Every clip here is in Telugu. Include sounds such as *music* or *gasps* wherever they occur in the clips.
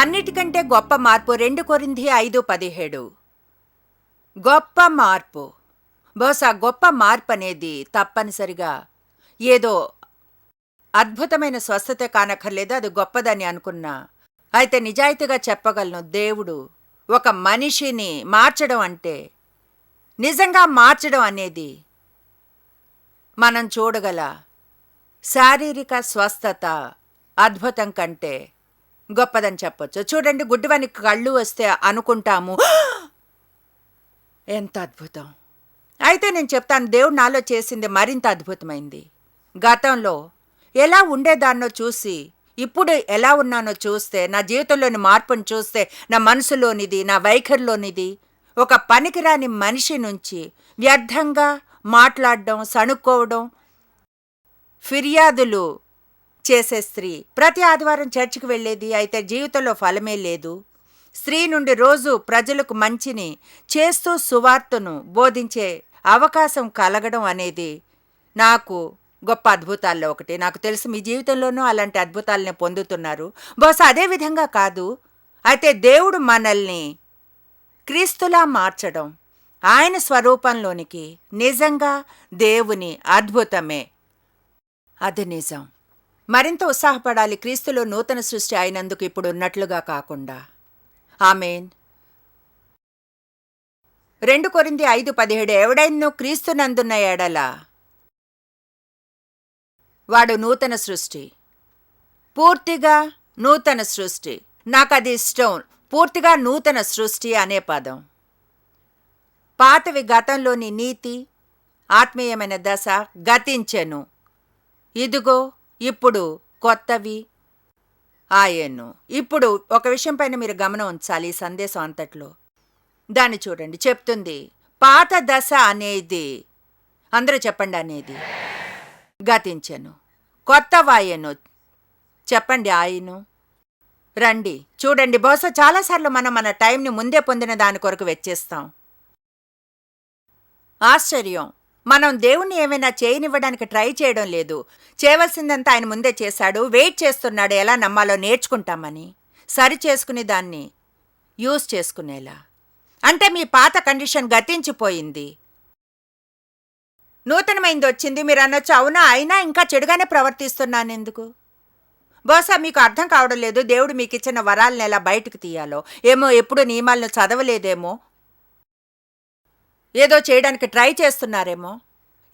అన్నిటికంటే గొప్ప మార్పు రెండు కొరింది ఐదు పదిహేడు. గొప్ప మార్పు. బహుశా గొప్ప మార్పు అనేది తప్పనిసరిగా ఏదో అద్భుతమైన స్వస్థత కానక్కర్లేదు అది గొప్పదని అనుకున్నా. అయితే నిజాయితీగా చెప్పగలను దేవుడు ఒక మనిషిని మార్చడం అంటే నిజంగా మార్చడం అనేది మనం చూడగల శారీరక స్వస్థత అద్భుతం కంటే గొప్పదని చెప్పొచ్చు. చూడండి గుడ్డివానికి కళ్ళు వస్తే అనుకుంటాము. *gasps* ఎంత అద్భుతం. అయితే నేను చెప్తాను దేవుడు నాలో చేసింది మరింత అద్భుతమైంది. గతంలో ఎలా ఉండేదాన్నో చూసి ఇప్పుడు ఎలా ఉన్నానో చూస్తే నా జీవితంలోని మార్పును చూస్తే నా మనసులోనిది నా వైఖరిలోనిది ఒక పనికిరాని మనిషి నుంచి వ్యర్థంగా మాట్లాడడం సణుక్కోవడం ఫిర్యాదులు చేసే స్త్రీ. ప్రతి ఆదివారం చర్చికి వెళ్ళేది అయితే జీవితంలో ఫలమే లేదు. స్త్రీ నుండి రోజు ప్రజలకు మంచిని చేస్తూ సువార్తను బోధించే అవకాశం కలగడం అనేది నాకు గొప్ప అద్భుతాల్లో ఒకటి. నాకు తెలుసు మీ జీవితంలోనూ అలాంటి అద్భుతాలని పొందుతున్నారు. బహుశా అదే విధంగా కాదు. అయితే దేవుడు మనల్ని క్రీస్తులా మార్చడం ఆయన స్వరూపంలోనికి నిజంగా దేవుని అద్భుతమే. అది నిజం. మరింత ఉత్సాహపడాలి క్రీస్తులో నూతన సృష్టి అయినందుకు ఇప్పుడు ఉన్నట్లుగా కాకుండా. ఆమెన్. రెండు కొరింది ఐదు పదిహేడు ఎవడైనను క్రీస్తునందున్న ఎడల వాడు నూతన సృష్టి. పూర్తిగా నూతన సృష్టి. నాకు అది ఇష్టం పూర్తిగా నూతన సృష్టి అనే పదం. పాతవి గతంలోని నీతి ఆత్మీయమైన దశ గతించెను. ఇదిగో ఇప్పుడు కొత్తవి. ఆయన్ను. ఇప్పుడు ఒక విషయం పైన మీరు గమనం ఉంచాలి ఈ సందేశం అంతట్లో. దాన్ని చూడండి. చెప్తుంది పాత దశ అనేది అందరూ చెప్పండి అనేది. గతించను. కొత్త వాయను చెప్పండి ఆయను రండి. చూడండి. బహుశా చాలాసార్లు మనం మన టైంని ముందే పొందిన దాని కొరకు వెచ్చేస్తాం. ఆశ్చర్యం. మనం దేవుణ్ణి ఏమైనా చేయనివ్వడానికి ట్రై చేయడం లేదు. చేయవలసిందంతా ఆయన ముందే చేశాడు. వెయిట్ చేస్తున్నాడు. ఎలా నమ్మాలో నేర్చుకుంటామని. సరి చేసుకుని దాన్ని యూజ్ చేసుకునేలా. అంటే మీ పాత కండిషన్ గతించిపోయింది. నూతనమైంది వచ్చింది. మీరు అనొచ్చు అవునా? అయినా ఇంకా చెడుగానే ప్రవర్తిస్తున్నాను ఎందుకు? బహుశా మీకు అర్థం కావడం లేదు. దేవుడు మీకు ఇచ్చిన వరాలను ఎలా బయటకు తీయాలో? ఏమో ఎప్పుడు నియమాలను చదవలేదేమో. ఏదో చేయడానికి ట్రై చేస్తున్నారేమో.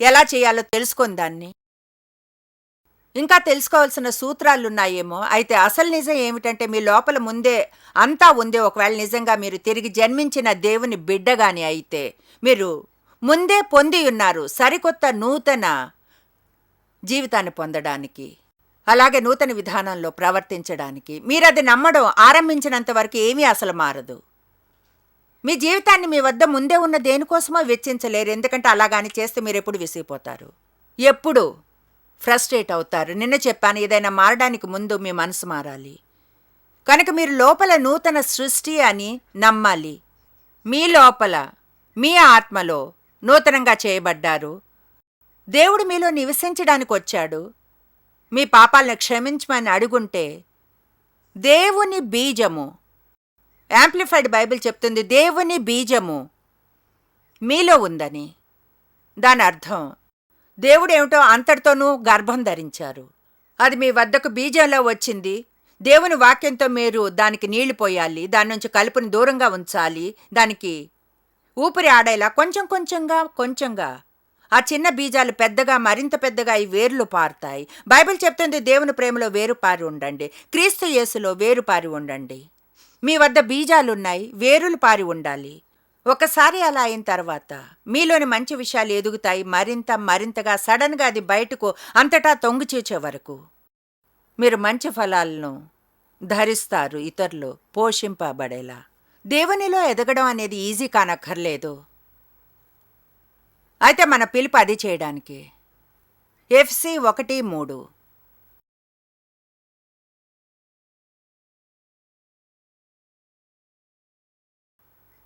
ఎలా చేయాలో తెలుసుకొని దాన్ని. ఇంకా తెలుసుకోవాల్సిన సూత్రాలున్నాయేమో. అయితే అసలు నిజం ఏమిటంటే మీ లోపల ముందే అంతా ఉందే ఒకవేళ నిజంగా మీరు తిరిగి జన్మించిన దేవుని బిడ్డగాని అయితే మీరు ముందే పొంది ఉన్నారు సరికొత్త నూతన జీవితాన్ని పొందడానికి. అలాగే నూతన విధానంలో ప్రవర్తించడానికి. మీరు అది నమ్మడం ఆరంభించినంత వరకు ఏమీ అసలు మారదు. మీ జీవితాన్ని మీ వద్ద ముందే ఉన్న దేనికోసమో వెచ్చించలేరు. ఎందుకంటే అలాగాని చేస్తే మీరు ఎప్పుడు విసిగిపోతారు? ఎప్పుడు ఫ్రస్ట్రేట్ అవుతారు. నిన్న చెప్పాను ఏదైనా మారడానికి ముందు మీ మనసు మారాలి. కనుక మీరు లోపల నూతన సృష్టి అని నమ్మాలి. మీ లోపల మీ ఆత్మలో నూతనంగా చేయబడ్డారు. దేవుడు మీలో నివసించడానికి వచ్చాడు. మీ పాపాలను క్షమించమని అడుగుంటే దేవుని బీజము యాంప్లిఫైడ్ బైబిల్ చెప్తుంది దేవుని బీజము మీలో ఉందని. దాని అర్థం దేవుడు ఏమిటో అంతటితోనూ గర్భం ధరించారు. అది మీ వద్దకు బీజంలో వచ్చింది. దేవుని వాక్యంతో మీరు దానికి నీళ్ళు పోయాలి దాని నుంచి కలుపుని దూరంగా ఉంచాలి దానికి ఊపిరి ఆడేలా కొంచెం కొంచెంగా కొంచెంగా. ఆ చిన్న బీజాలు పెద్దగా మరింత పెద్దగా ఈ వేర్లు పారుతాయి. బైబిల్ చెప్తుంది దేవుని ప్రేమలో వేరు పారి ఉండండి. క్రీస్తు యేసులో వేరు పారి ఉండండి. మీ వద్ద బీజాలున్నాయి వేరులు పారి ఉండాలి. ఒకసారి అలా అయిన తర్వాత మీలోని మంచి విషయాలు ఎదుగుతాయి మరింత మరింతగా సడన్గా అది బయటకు అంతటా తొంగిచూచే వరకు. మీరు మంచి ఫలాలను ధరిస్తారు ఇతరులు పోషింపబడేలా. దేవునిలో ఎదగడం అనేది ఈజీ కానక్కర్లేదు. అయితే మన పిలుపు అది చేయడానికి. ఎఫ్సి ఒకటి మూడు.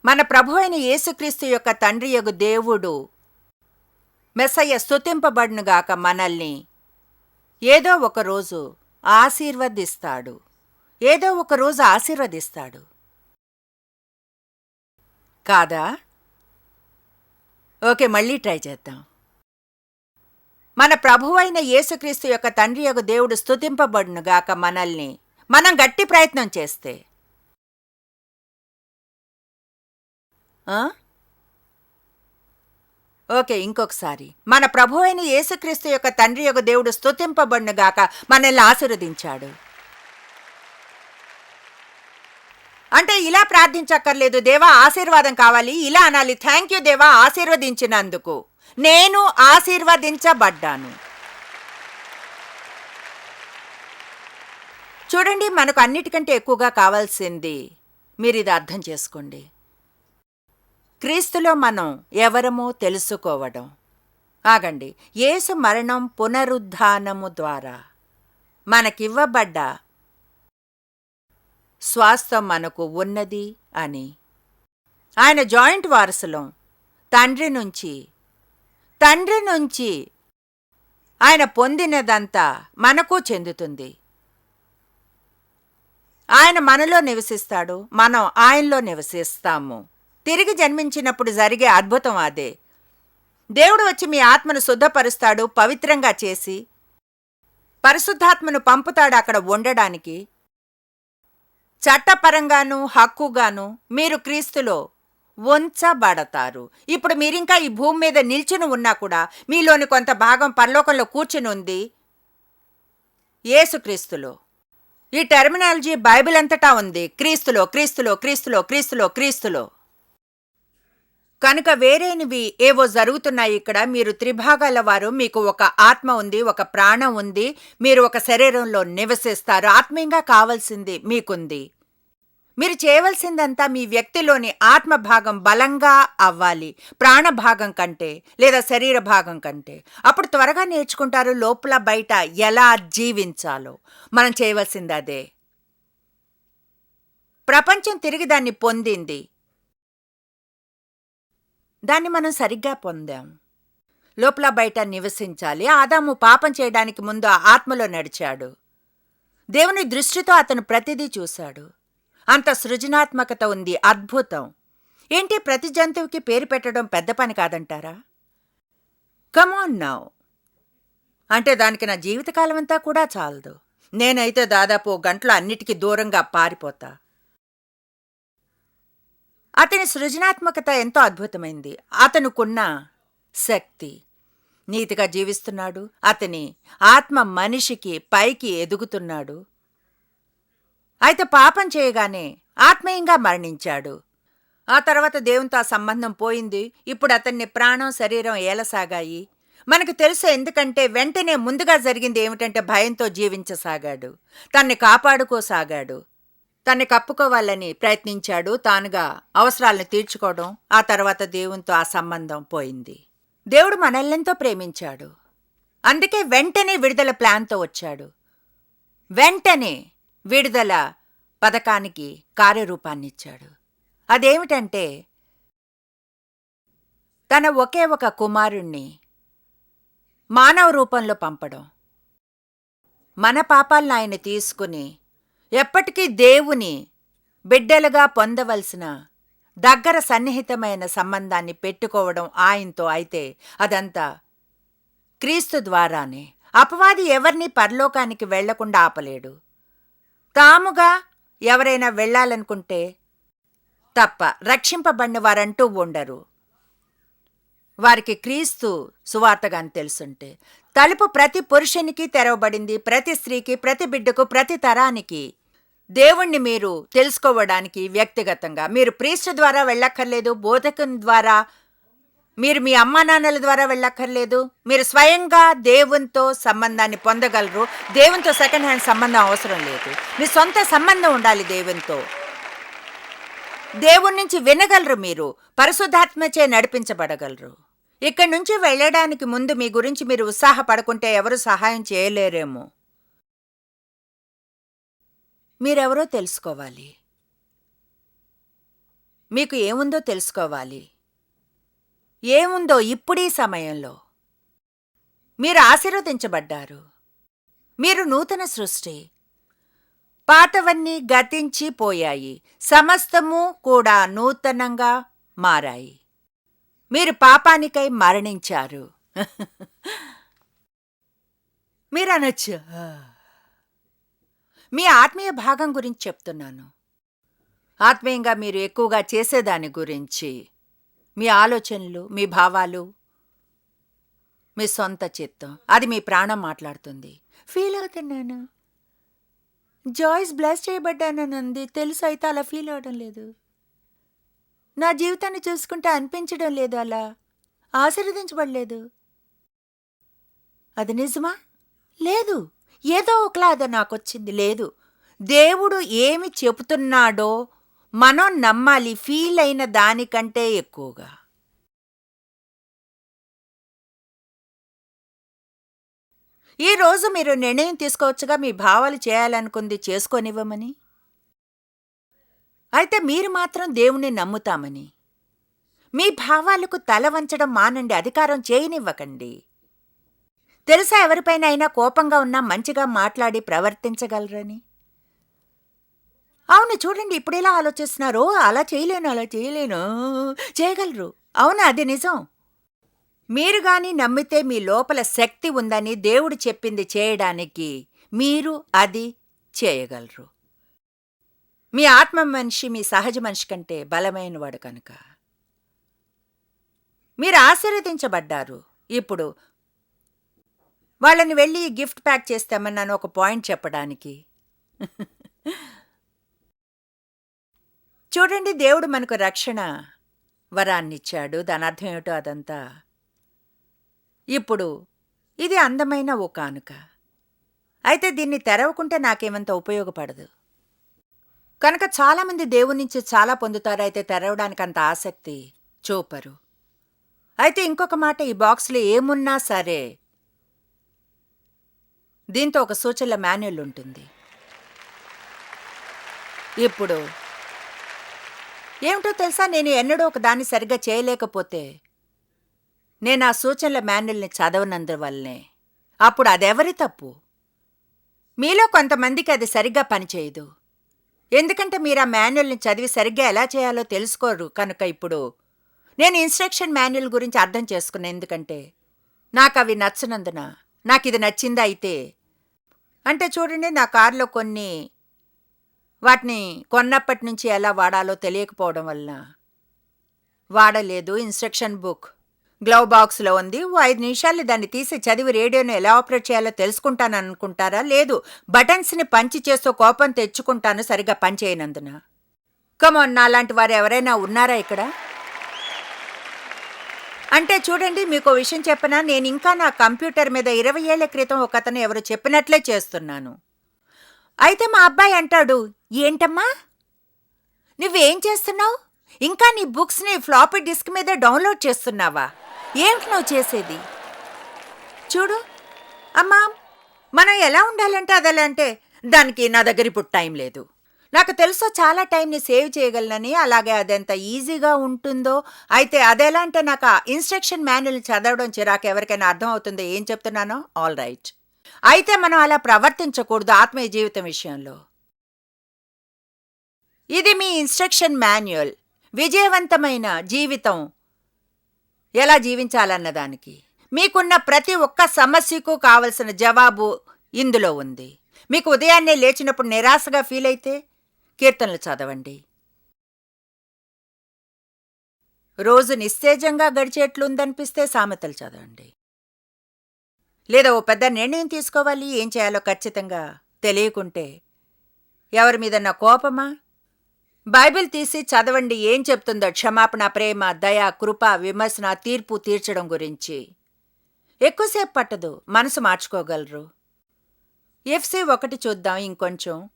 మన ప్రభు అయిన యేసుక్రీస్తు యొక్క తండ్రి యొక్క దేవుడు మెస్సయ్య స్తుతింపబడునుగాక మనల్ని. ఏదో ఒక రోజు ఆశీర్వదిస్తాడు. ఏదో ఒక రోజు ఆశీర్వదిస్తాడు. కాదా? ఓకే మళ్ళీ ట్రై చేద్దాం. మన ప్రభువైన యేసుక్రీస్తు యొక్క తండ్రి యొక్క దేవుడు స్తుతింపబడునుగాక మనల్ని. మనం గట్టి ప్రయత్నం చేస్తే. ఓకే ఇంకొకసారి. మన ప్రభు అయిన యేసుక్రీస్తు యొక్క తండ్రి యొక్క దేవుడు స్తుతింపబడినగాక మనల్ని ఆశీర్వదించాడు. అంటే ఇలా ప్రార్థించక్కర్లేదు దేవా ఆశీర్వాదం కావాలి ఇలా అనాలి థ్యాంక్ యూ దేవా ఆశీర్వదించినందుకు. నేను ఆశీర్వదించబడ్డాను. చూడండి మనకు అన్నిటికంటే ఎక్కువగా కావాల్సింది మీరు ఇది అర్థం చేసుకోండి. క్రీస్తులో మనం ఎవరమో తెలుసుకోవడం. ఆగండి. యేసు మరణం పునరుద్ధానము ద్వారా మనకివ్వబడ్డ స్వాస్థ్యం మనకు ఉన్నది అని. ఆయన జాయింట్ వారసులం. తండ్రి నుంచి తండ్రి నుంచి ఆయన పొందినదంతా మనకు చెందుతుంది. ఆయన మనలో నివసిస్తాడు. మనం ఆయనలో నివసిస్తాము. తిరిగి జన్మించినప్పుడు జరిగే అద్భుతం అదే. దేవుడు వచ్చి మీ ఆత్మను శుద్ధపరుస్తాడు పవిత్రంగా చేసి పరిశుద్ధాత్మను పంపుతాడు అక్కడ ఉండడానికి. చట్టపరంగాను హక్కుగాను మీరు క్రీస్తులో ఉంచబడతారు. ఇప్పుడు మీరింకా ఈ భూమి మీద నిల్చుని ఉన్నా కూడా మీలోని కొంత భాగం పరలోకంలో కూర్చుని ఉంది యేసుక్రీస్తులో. ఈ టెర్మినాలజీ బైబిల్ అంతటా ఉంది. క్రీస్తులో క్రీస్తులో క్రీస్తులో క్రీస్తులో క్రీస్తులో. కనుక వేరేనివి ఏవో జరుగుతున్నాయి ఇక్కడ మీరు త్రిభాగాల వారు మీకు ఒక ఆత్మ ఉంది ఒక ప్రాణం ఉంది మీరు ఒక శరీరంలో నివసిస్తారు ఆత్మీయంగా కావలసింది మీకుంది. మీరు చేయవలసిందంతా మీ వ్యక్తిలోని ఆత్మ భాగం బలంగా అవ్వాలి ప్రాణ భాగం కంటే లేదా శరీర భాగం కంటే. అప్పుడు త్వరగా నేర్చుకుంటారు లోపల బయట ఎలా జీవించాలో. మనం చేయవలసింది అదే. ప్రపంచం తిరిగి దాన్ని పొందింది. దాన్ని మనం సరిగ్గా పొందాం. లోపల బయట నివసించాలి. ఆదాము పాపం చేయడానికి ముందు ఆత్మలో నడిచాడు. దేవుని దృష్టితో అతను ప్రతిదీ చూశాడు. అంత సృజనాత్మకత ఉంది అద్భుతం. ఏంటి ప్రతి జంతువుకి పేరు పెట్టడం పెద్ద పని కాదంటారా? కమోన్ నౌ అంటే దానికి నా జీవితకాలం అంతా కూడా చాలదు. నేనైతే దాదాపు గంటలు అన్నిటికీ దూరంగా పారిపోతా. అతని సృజనాత్మకత ఎంతో అద్భుతమైంది. అతనుకున్న శక్తి నీతిగా జీవిస్తున్నాడు. అతని ఆత్మ మనిషికి పైకి ఎదుగుతున్నాడు. అయితే పాపం చేయగానే ఆత్మీయంగా మరణించాడు. ఆ తర్వాత దేవునితో ఆ సంబంధం పోయింది. ఇప్పుడు అతన్ని ప్రాణం శరీరం ఏలసాగాయి. మనకు తెలుసు ఎందుకంటే వెంటనే ముందుగా జరిగింది ఏమిటంటే భయంతో జీవించసాగాడు. తన్ని కాపాడుకోసాగాడు. తన్ని కప్పుకోవాలని ప్రయత్నించాడు. తానుగా అవసరాలను తీర్చుకోవడం ఆ తర్వాత దేవునితో ఆ సంబంధం పోయింది. దేవుడు మనల్నెంతో ప్రేమించాడు. అందుకే వెంటనే విడుదల ప్లాన్తో వచ్చాడు. వెంటనే విడుదల పథకానికి కార్యరూపాన్నిచ్చాడు అదేమిటంటే తన ఒకే ఒక కుమారుణ్ణి మానవ రూపంలో పంపడం. మన పాపాలను ఆయన తీసుకుని ఎప్పటికీ దేవుని బిడ్డలుగా పొందవలసిన దగ్గర సన్నిహితమైన సంబంధాన్ని పెట్టుకోవడం ఆయనతో అయితే అదంతా క్రీస్తు ద్వారానే. అపవాది ఎవరిని పరలోకానికి వెళ్ళకుండా ఆపలేడు. తాముగా ఎవరైనా వెళ్ళాలనుకుంటే తప్ప రక్షింపబడిన వారంటూ ఉండరు. వారికి క్రీస్తు సువార్తగాని తెలుసుంటే. తలుపు ప్రతి పురుషునికి తెరవబడింది ప్రతి స్త్రీకి ప్రతి బిడ్డకు ప్రతి తరానికి దేవుణ్ణి మీరు తెలుసుకోవడానికి వ్యక్తిగతంగా. మీరు ప్రీస్ట్ ద్వారా వెళ్ళక్కర్లేదు బోధకం ద్వారా. మీరు మీ అమ్మా నాన్నల ద్వారా వెళ్ళక్కర్లేదు. మీరు స్వయంగా దేవునితో సంబంధాన్ని పొందగలరు. దేవునితో సెకండ్ హ్యాండ్ సంబంధం అవసరం లేదు. మీ సొంత సంబంధం ఉండాలి దేవునితో. దేవుని నుంచి వినగలరు మీరు. పరిశుద్ధాత్మచే నడిపించబడగలరు. ఇక్కడి నుంచి వెళ్ళడానికి ముందు మీ గురించి మీరు ఉత్సాహపడకుంటే ఎవరు సహాయం చేయలేరేమో. మీరెవరో తెలుసుకోవాలి. మీకు ఏముందో తెలుసుకోవాలి. ఏముందో ఇప్పుడీ సమయంలో. మీరు ఆశీర్వదించబడ్డారు. మీరు నూతన సృష్టి. పాతవన్నీ గతించి పోయాయి. సమస్తము కూడా నూతనంగా మారాయి. మీరు పాపానికై మరణించారు. *laughs* మీరు అనొచ్చు మీ ఆత్మీయ భాగం గురించి చెప్తున్నాను. ఆత్మీయంగా మీరు ఎక్కువగా చేసేదాని గురించి మీ ఆలోచనలు మీ భావాలు మీ సొంత చిత్తం అది మీ ప్రాణం మాట్లాడుతుంది. ఫీల్ అవుతున్నాను జాయిస్ బ్లెస్ చేయబడ్డానని తెలుసు అయితే అలా ఫీల్ అవడం లేదు. నా జీవితాన్ని చూసుకుంటే అనిపించడం లేదు అలా. ఆశీర్వదించబడలేదు. అది నిజమా? లేదు. ఏదో ఒకలాద నాకొచ్చింది. నాకు వచ్చింది లేదు. దేవుడు ఏమి చెబుతున్నాడో మనం నమ్మాలి. ఫీల్ అయిన దానికంటే ఎక్కువగా. ఈరోజు మీరు నిర్ణయం తీసుకోవచ్చుగా. మీ భావాలు చేయాలనుకుంది చేసుకోనివ్వమని. అయితే మీరు మాత్రం దేవుణ్ణి నమ్ముతామని. మీ భావాలకు తల వంచడం మానండి. అధికారం చేయనివ్వకండి. తెలుసా ఎవరిపైన అయినా కోపంగా ఉన్నా మంచిగా మాట్లాడి ప్రవర్తించగలరని? అవును చూడండి ఇప్పుడు ఎలా ఆలోచిస్తున్నారు అలా చేయలేను అలా చేయలేను. చేయగలరు. అవును అది నిజం? మీరు గాని నమ్మితే మీ లోపల శక్తి ఉందని దేవుడు చెప్పింది చేయడానికి మీరు అది చేయగలరు. మీ ఆత్మ మనిషి మీ సహజ మనిషి కంటే బలమైనవాడు కనుక. మీరు ఆశీర్వదించబడ్డారు. ఇప్పుడు వాళ్ళని వెళ్ళి గిఫ్ట్ ప్యాక్ చేస్తామన్నాను ఒక పాయింట్ చెప్పడానికి. చూడండి దేవుడు మనకు రక్షణ వరాన్నిచ్చాడు. దాని అర్థం ఏమిటో అదంతా. ఇప్పుడు ఇది అందమైన ఓ కానుక. అయితే దీన్ని తెరవకుంటే నాకేమంత ఉపయోగపడదు. కనుక చాలామంది దేవుడి నుంచి చాలా పొందుతారు. అయితే తెరవడానికి అంత ఆసక్తి చూపరు. అయితే ఇంకొక మాట ఈ బాక్స్లో ఏమున్నా సరే దీంతో ఒక సూచనల మాన్యుల్ ఉంటుంది. ఇప్పుడు ఏమిటో తెలుసా? నేను ఎన్నడూ ఒక దాన్ని సరిగ్గా చేయలేకపోతే నేను ఆ సూచనల మాన్యుల్ని చదవనందువల్లనే అప్పుడు అదెవరి తప్పు? మీలో కొంతమందికి అది సరిగ్గా పనిచేయదు. ఎందుకంటే మీరు ఆ మాన్యుల్ని చదివి సరిగ్గా ఎలా చేయాలో తెలుసుకోరు కనుక ఇప్పుడు నేను ఇన్స్ట్రక్షన్ మాన్యుల్ గురించి అర్థం చేసుకున్నా. ఎందుకంటే నాకు అవి నచ్చనందున నాకు ఇది నచ్చిందా అయితే అంటే చూడండి నా కారులో కొన్ని వాటిని కొన్నప్పటి నుంచి ఎలా వాడాలో తెలియకపోవడం వలన వాడలేదు. ఇన్స్ట్రక్షన్ బుక్ గ్లవ్ బాక్స్లో ఉంది. ఓ ఐదు నిమిషాలు దాన్ని తీసి చదివి రేడియోను ఎలా ఆపరేట్ చేయాలో తెలుసుకుంటాను అనుకుంటారా? లేదు. బటన్స్ని పంచి చేస్తూ కోపం తెచ్చుకుంటాను సరిగ్గా పనిచేయనందున. కమోన్ నాలాంటి వారు ఎవరైనా ఉన్నారా ఇక్కడ? అంటే చూడండి మీకు విషయం చెప్పనా? నేను ఇంకా నా కంప్యూటర్ మీద ఇరవై ఏళ్ళ క్రితం ఒక అతను ఎవరు చెప్పినట్లే చేస్తున్నాను. అయితే మా అబ్బాయి అంటాడు ఏంటమ్మా? నువ్వేం చేస్తున్నావు? ఇంకా నీ బుక్స్ని ఫ్లాపీ డిస్క్ మీద డౌన్లోడ్ చేస్తున్నావా? ఏంటి నువ్వు చేసేది? చూడు అమ్మా మనం ఎలా ఉండాలంటే అదలా అంటే దానికి నా దగ్గర ఇప్పుడు టైం లేదు. నాకు తెలుసో చాలా టైంని సేవ్ చేయగలనని అలాగే అదెంత ఈజీగా ఉంటుందో. అయితే అదెలా అంటే నాకు ఆ ఇన్స్ట్రక్షన్ మాన్యుల్ చదవడం చిరాకు ఎవరికైనా అర్థం అవుతుందో ఏం చెప్తున్నానో? All right. అయితే మనం అలా ప్రవర్తించకూడదు ఆత్మీయ జీవితం విషయంలో. ఇది మీ ఇన్స్ట్రక్షన్ మాన్యువల్. విజయవంతమైన జీవితం ఎలా జీవించాలన్న దానికి మీకున్న ప్రతి ఒక్క సమస్యకు కావలసిన జవాబు ఇందులో ఉంది. మీకు ఉదయాన్నే లేచినప్పుడు నిరాశగా ఫీల్ అయితే కీర్తనలు చదవండి. రోజు నిస్తేజంగా గడిచేట్లుందనిపిస్తే సామెతలు చదవండి. లేదా ఓ పెద్ద నిర్ణయం తీసుకోవాలి ఏం చేయాలో ఖచ్చితంగా తెలియకుంటే ఎవరి మీద నా కోపమా? బైబిల్ తీసి చదవండి ఏం చెప్తుందో క్షమాపణ ప్రేమ దయ కృప విమర్శన తీర్పు తీర్చడం గురించి. ఎక్కువసేపు పట్టదు మనసు మార్చుకోగలరు. ఎఫ్సి ఒకటి చూద్దాం ఇంకొంచెం.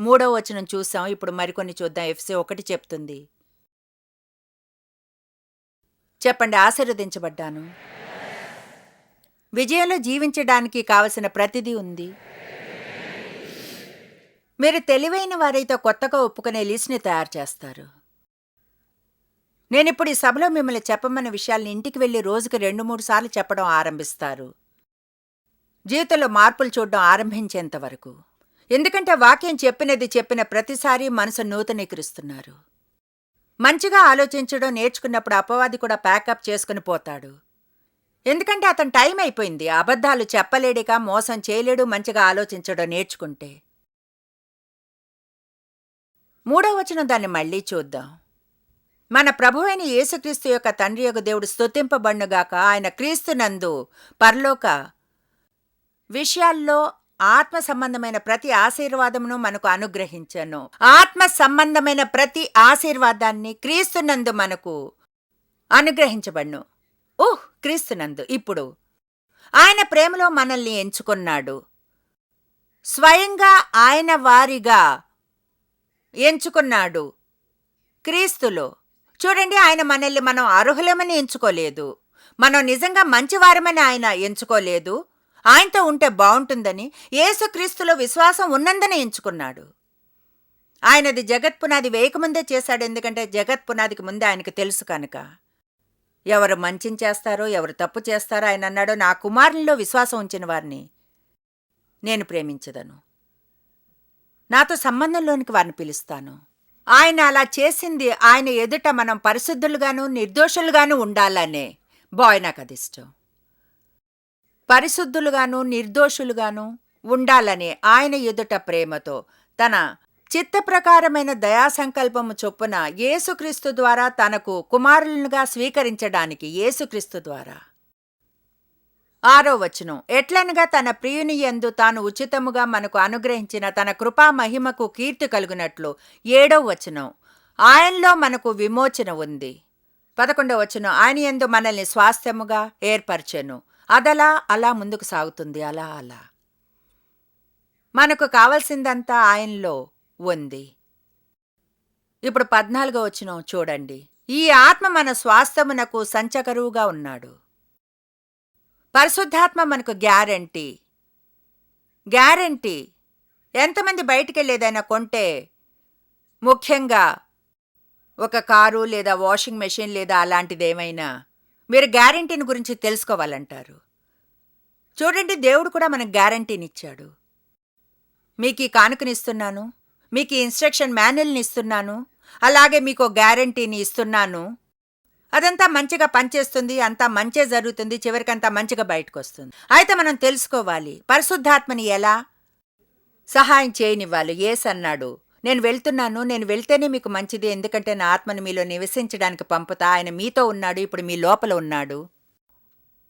మూడో వచనం చూసాం ఇప్పుడు మరికొన్ని చూద్దాం. ఎఫ్సి ఒకటి చెప్తుంది. చెప్పండి ఆశీర్వదించబడ్డాను. విజయంలో జీవించడానికి కావలసిన ప్రతిదీ ఉంది. మీరు తెలివైన వారైతే కొత్తగా ఒప్పుకునే లిస్ట్ని తయారు చేస్తారు. నేనిప్పుడు ఈ సభలో మిమ్మల్ని చెప్పమన్న విషయాల్ని ఇంటికి వెళ్ళి రోజుకి రెండు మూడు సార్లు చెప్పడం ఆరంభిస్తారు. జీవితంలో మార్పులు చూడడం ఆరంభించేంత వరకు. ఎందుకంటే వాక్యం చెప్పినది చెప్పిన ప్రతిసారి మనసు నూతనీకరిస్తున్నారు. మంచిగా ఆలోచించడం నేర్చుకున్నప్పుడు అపవాది కూడా ప్యాకప్ చేసుకుని పోతాడు. ఎందుకంటే అతను టైం అయిపోయింది. అబద్ధాలు చెప్పలేడిక మోసం చేయలేడు మంచిగా ఆలోచించడం నేర్చుకుంటే. మూడో వచనం దాన్ని మళ్ళీ చూద్దాం. మన ప్రభువైన యేసుక్రీస్తు యొక్క తండ్రి యొక్క దేవుడు స్తుతింపబడునుగాక ఆయన క్రీస్తునందు పరలోక విషయాల్లో ఆత్మ సంబంధమైన ప్రతి ఆశీర్వాదమును మనకు అనుగ్రహించను. ఆత్మ సంబంధమైన ప్రతి ఆశీర్వాదాన్ని క్రీస్తునందు మనకు అనుగ్రహించబడును. ఓహ్ క్రీస్తునందు. ఇప్పుడు ఆయన ప్రేమలో మనల్ని ఎంచుకున్నాడు. స్వయంగా ఆయన వారిగా ఎంచుకున్నాడు క్రీస్తులో. చూడండి ఆయన మనల్ని మనం అర్హులమని ఎంచుకోలేదు. మనం నిజంగా మంచివారమని ఆయన ఎంచుకోలేదు. ఆయనతో ఉంటే బాగుంటుందని యేసుక్రీస్తులో విశ్వాసం ఉన్నందని ఎంచుకున్నాడు. ఆయనది జగత్ పునాది వేయకముందే చేశాడు. ఎందుకంటే జగత్ పునాదికి ముందే ఆయనకు తెలుసు కనుక. ఎవరు మంచిని చేస్తారో ఎవరు తప్పు చేస్తారో ఆయన అన్నాడో నా కుమారునిలో విశ్వాసం ఉంచిన వారిని నేను ప్రేమించదను. నాతో సంబంధంలోనికి వారిని పిలుస్తాను. ఆయన అలా చేసింది ఆయన ఎదుట మనం పరిశుద్ధులుగాను నిర్దోషులుగాను ఉండాలనే. బాయ్ నాకు అది ఇష్టం పరిశుద్ధులుగాను నిర్దోషులుగాను ఉండాలనే ఆయన ఎదుట ప్రేమతో తన చిత్త ప్రకారమైన దయా సంకల్పము చొప్పున యేసుక్రీస్తు ద్వారా తనకు కుమారులుగా స్వీకరించడానికి యేసుక్రీస్తు ద్వారా. ఆరో వచనం. ఎట్లనగా తన ప్రియుని యందు తాను ఉచితముగా మనకు అనుగ్రహించిన తన కృపా మహిమకు కీర్తి కలుగునట్లు ఏడో వచనం. ఆయనలో మనకు విమోచన ఉంది. పదకొండవ వచనం. ఆయన యందు మనల్ని స్వాస్థ్యముగా ఏర్పరచెను. అదలా అలా ముందుకు సాగుతుంది అలా అలా. మనకు కావలసిందంతా ఆయనలో ఉంది. ఇప్పుడు పద్నాలుగో వచ్చిన చూడండి. ఈ ఆత్మ మన స్వాస్థమునకు సంచకరువుగా ఉన్నాడు. పరిశుద్ధాత్మ మనకు గ్యారంటీ. గ్యారంటీ. ఎంతమంది బయటికెళ్ళేదైనా కొంటే ముఖ్యంగా ఒక కారు లేదా వాషింగ్ మెషిన్ లేదా అలాంటిదేమైనా మీరు గ్యారంటీని గురించి తెలుసుకోవాలంటారు. చూడండి దేవుడు కూడా మనకు గ్యారంటీని ఇచ్చాడు. మీకు ఈ కానుకనిస్తున్నాను మీకు ఈ ఇన్స్ట్రక్షన్ మాన్యుల్ని ఇస్తున్నాను అలాగే మీకు గ్యారంటీని ఇస్తున్నాను. అదంతా మంచిగా పనిచేస్తుంది అంతా మంచే జరుగుతుంది చివరికంతా మంచిగా బయటకు వస్తుంది అయితే మనం తెలుసుకోవాలి పరిశుద్ధాత్మని ఎలా సహాయం చేయనివ్వాలి? ఏస్ అన్నాడు నేను వెళ్తున్నాను నేను వెళ్తేనే మీకు మంచిది. ఎందుకంటే నా ఆత్మను మీలో నివసించడానికి పంపుతా. ఆయన మీతో ఉన్నాడు ఇప్పుడు మీ లోపల ఉన్నాడు.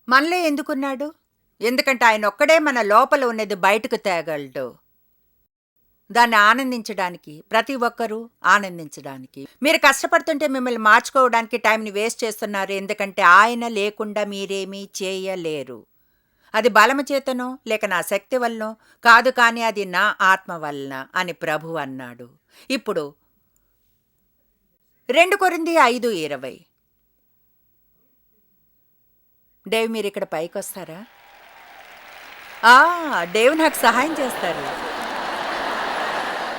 మనలే ఎందుకున్నాడు? ఎందుకంటే ఆయన ఒక్కడే మన లోపల ఉన్నది బయటకు తేగలడు. దాన్ని ఆనందించడానికి ప్రతి ఒక్కరూ ఆనందించడానికి. మీరు కష్టపడుతుంటే మిమ్మల్ని మార్చుకోవడానికి టైంని వేస్ట్ చేస్తున్నారు. ఎందుకంటే ఆయన లేకుండా మీరేమీ చేయలేరు. అది బలమచేతనో లేక నా శక్తి వల్లనో కాదు కానీ అది నా ఆత్మ వలన అని ప్రభు అన్నాడు. ఇప్పుడు రెండు కొరింది ఐదు ఇరవై. డేవ్ మీరు ఇక్కడ పైకి వస్తారా ఆ, డేవ్ నాకు సహాయం చేస్తారు.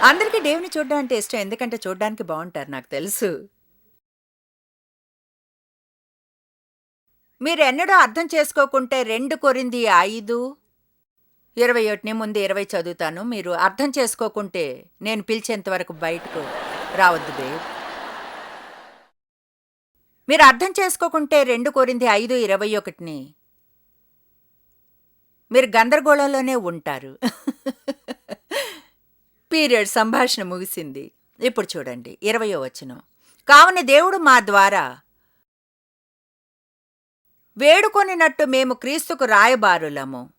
అందరికీ డేవ్ని చూడడం అంటే ఇష్టం. ఎందుకంటే చూడడానికి బాగుంటారు నాకు తెలుసు. మీరెన్నడూ అర్థం చేసుకోకుంటే రెండు కొరింది ఐదు. ఇరవై ఒకటిని ముందు ఇరవై చదువుతాను. మీరు అర్థం చేసుకోకుంటే నేను పిలిచేంత వరకు బయటకు రావద్దు దేవ్ మీరు అర్థం చేసుకోకుంటే రెండు కొరింది ఐదు ఇరవై ఒకటిని. మీరు గందరగోళంలోనే ఉంటారు. పీరియడ్ సంభాషణ ముగిసింది. ఇప్పుడు చూడండి ఇరవయో వచనం. కావున దేవుడు మా ద్వారా వేడుకొనినట్టు మేము క్రీస్తుకు రాయబారులము.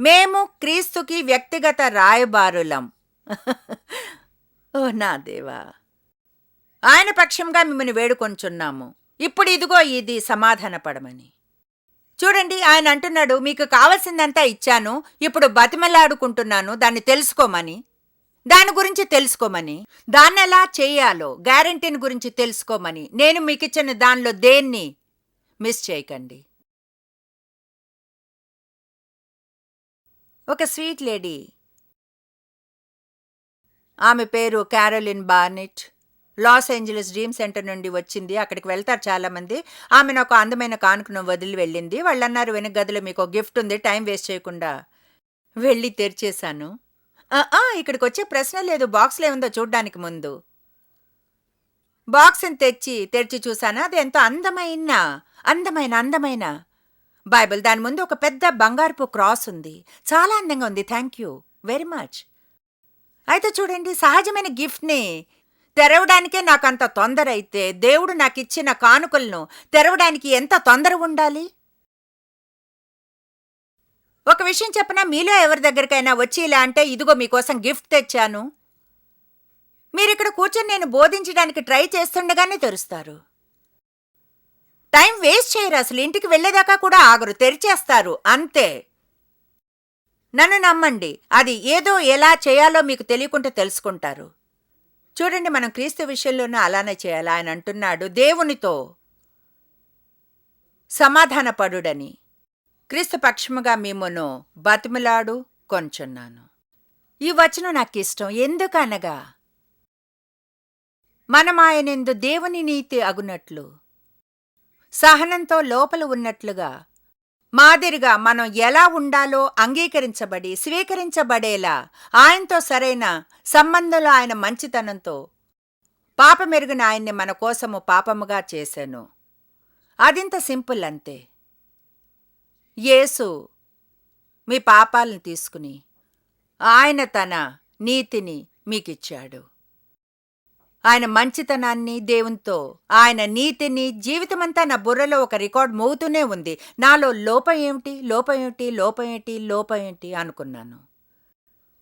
మేము క్రీస్తుకి వ్యక్తిగత రాయబారులం. *laughs* ఓ నా దేవా. ఆయన పక్షంగా మిమ్మల్ని వేడుకొంచున్నాము. ఇప్పుడు ఇదిగో ఇది సమాధానపడమని చూడండి ఆయన అంటున్నాడు మీకు కావలసిందంతా ఇచ్చాను. ఇప్పుడు బతిమలాడుకుంటున్నాను. దాన్ని తెలుసుకోమని. దాని గురించి తెలుసుకోమని. దాన్ని ఎలా చేయాలో గ్యారంటీని గురించి తెలుసుకోమని. నేను మీకు ఇచ్చిన దానిలో దేన్ని? మిస్ చేయకండి. ఒక స్వీట్ లేడీ. ఆమె పేరు Caroline Barnett. Los Angeles dream center నుండి వచ్చింది. అక్కడికి వెళ్తారు చాలామంది. ఆమె నాకు అందమైన కానుకను వదిలి వెళ్ళింది. వాళ్ళు అన్నారు వెనక గదిలో మీకు ఒక గిఫ్ట్ ఉంది. టైం వేస్ట్ చేయకుండా వెళ్ళి తెరిచేశాను. ఇక్కడికి వచ్చే ప్రశ్న లేదు. బాక్స్లో ఏముందో చూడ్డానికి ముందు. బాక్స్ని తెచ్చి తెరిచి చూసానా అది ఎంతో అందమైన అందమైన అందమైన. బైబిల్ దాని ముందు ఒక పెద్ద బంగారపు క్రాస్ ఉంది. చాలా అందంగా ఉంది. Thank you very much. అయితే చూడండి సహజమైన గిఫ్ట్ని తెరవడానికే నాకు అంత తొందర అయితే దేవుడు నాకు ఇచ్చిన కానుకలను తెరవడానికి ఎంత తొందర ఉండాలి? ఒక విషయం చెప్పనా? మీలో ఎవరి దగ్గరికైనా వచ్చి ఇలా అంటే ఇదిగో మీకోసం గిఫ్ట్ తెచ్చాను. మీరు ఇక్కడ కూర్చొని నేను బోధించడానికి ట్రై చేస్తుండగానే తెరుస్తారు. టైం వేస్ట్ చేయరు అసలు ఇంటికి వెళ్ళేదాకా కూడా ఆగరు తెరిచేస్తారు అంతే. నన్ను నమ్మండి అది ఏదో ఎలా చేయాలో మీకు తెలియకుండా తెలుసుకుంటారు. చూడండి మనం క్రీస్తు విషయంలోనూ అలానే చేయాలి. ఆయన అంటున్నాడు దేవునితో సమాధానపడుడని. క్రీస్తు పక్షముగా మిమ్మను బతిమిలాడు కొంచున్నాను. ఈ వచనం నాకు ఇష్టం ఎందుకనగా మనం దేవుని నీతి అగునట్లు. సహనంతో లోపల ఉన్నట్లుగా మాదిరిగా మనం ఎలా ఉండాలో అంగీకరించబడి స్వీకరించబడేలా ఆయనతో సరైన సంబంధంలో ఆయన మంచితనంతో పాపమెరుగిన ఆయన్ని మన కోసము పాపముగా చేశాను అదింత సింపుల్ అంతే యేసు మీ పాపాలను తీసుకుని ఆయన తన నీతిని మీకిచ్చాడు. ఆయన మంచితనాన్ని దేవునితో ఆయన నీతిని జీవితమంతా నా బుర్రలో ఒక రికార్డ్ మోగుతూనే ఉంది. నాలో లోపం ఏమిటి? లోపం ఏమిటి? లోపం ఏమిటి? లోపం ఏంటి అనుకున్నాను.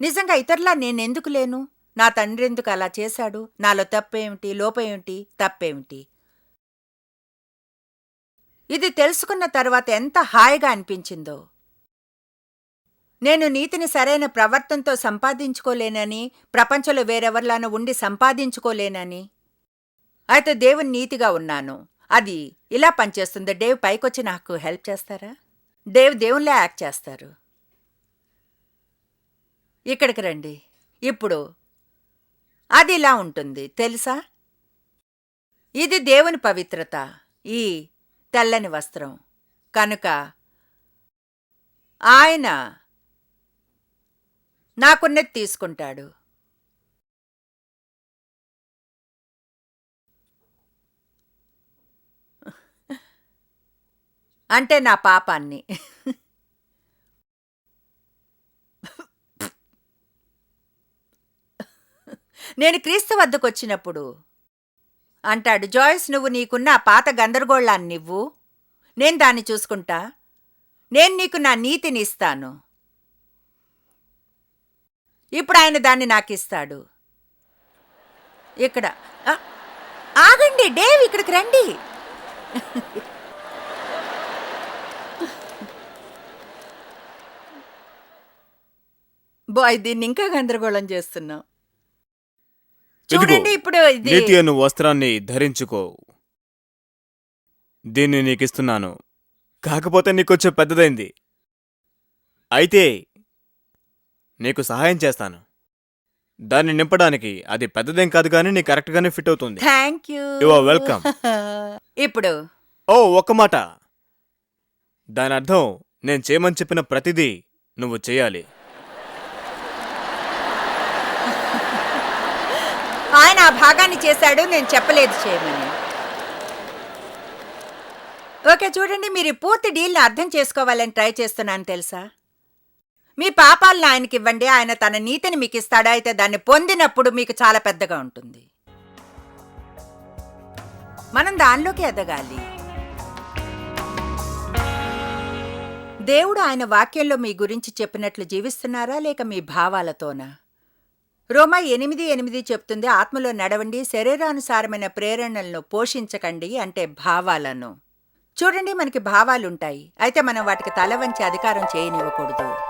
నిజంగా ఇతరులా నేనెందుకు లేను? నా తండ్రి ఎందుకు అలా చేశాడు? నాలో తప్పేమిటి లోపేమిటి తప్పేమిటి ఇది తెలుసుకున్న తర్వాత ఎంత హాయిగా అనిపించిందో. నేను నీతిని సరైన ప్రవర్తనతో సంపాదించుకోలేనని ప్రపంచంలో వేరెవరిలానో ఉండి సంపాదించుకోలేనని. అయితే దేవుని నీతిగా ఉన్నాను. అది ఇలా పనిచేస్తుంది. డేవ్ పైకొచ్చి నాకు హెల్ప్ చేస్తారా? డేవ్ దేవునిలా యాక్ట్ చేస్తారు. ఇక్కడికి రండి. ఇప్పుడు అది ఇలా ఉంటుంది. తెలుసా? ఇది దేవుని పవిత్రత. ఈ తెల్లని వస్త్రం. కనుక ఆయన నాకున్నది తీసుకుంటాడు. అంటే నా పాపాన్ని. నేను క్రీస్తు వద్దకు వచ్చినప్పుడు అంటాడు జాయిస్ నువ్వు నీకున్న ఆ పాత గందరగోళాన్ని నువ్వు నేను దాన్ని చూసుకుంటా. నేను నీకు నా నీతిని ఇస్తాను. ఇప్పుడు ఆయన దాన్ని నాకు ఇస్తాడు ఇక్కడ ఆగండి డేవ్ ఇక్కడికి రండి. బాయ్ దీన్ని ఇంకా గందరగోళం చేస్తున్నాం చూడండి ఇప్పుడు ఇది. నీతి అను వస్త్రాన్ని ధరించుకో. దీన్ని నీకిస్తున్నాను. కాకపోతే నీకొచ్చే పెద్దదైంది. అయితే నీకు సహాయం చేస్తాను. దాన్ని నింపడానికి అది పెద్దదేం కాదు కానీ నీకు కరెక్ట్గానే ఫిట్ అవుతుంది. Thank you. Are welcome. *laughs* ఇప్పుడు. ఓ ఒక్క మాట. దాని అర్థం నేను చేయమని చెప్పిన ప్రతిదీ నువ్వు చేయాలి. *laughs* ఆయన ఆ భాగాన్ని చేశాడు నేను చెప్పలేదు చేయమని. ఓకే చూడండి మీరు ఈ పూర్తి డీల్ని అర్థం చేసుకోవాలని ట్రై చేస్తున్నాను తెలుసా? మీ పాపాలను ఆయనకి ఇవ్వండి ఆయన తన నీతిని మీకు ఇస్తాడా అయితే దాన్ని పొందినప్పుడు మీకు చాలా పెద్దగా ఉంటుంది. మనం దానిలోకి ఎదగాలి. దేవుడు ఆయన వాక్యంలో మీ గురించి చెప్పినట్లు జీవిస్తున్నారా? లేక మీ భావాలతోనా? రోమా ఎనిమిది ఎనిమిది చెప్తుంది ఆత్మలో నడవండి శరీరానుసారమైన ప్రేరణలను పోషించకండి అంటే భావాలను. చూడండి మనకి భావాలుంటాయి. అయితే మనం వాటికి తల వంచి అధికారం చేయనివ్వకూడదు.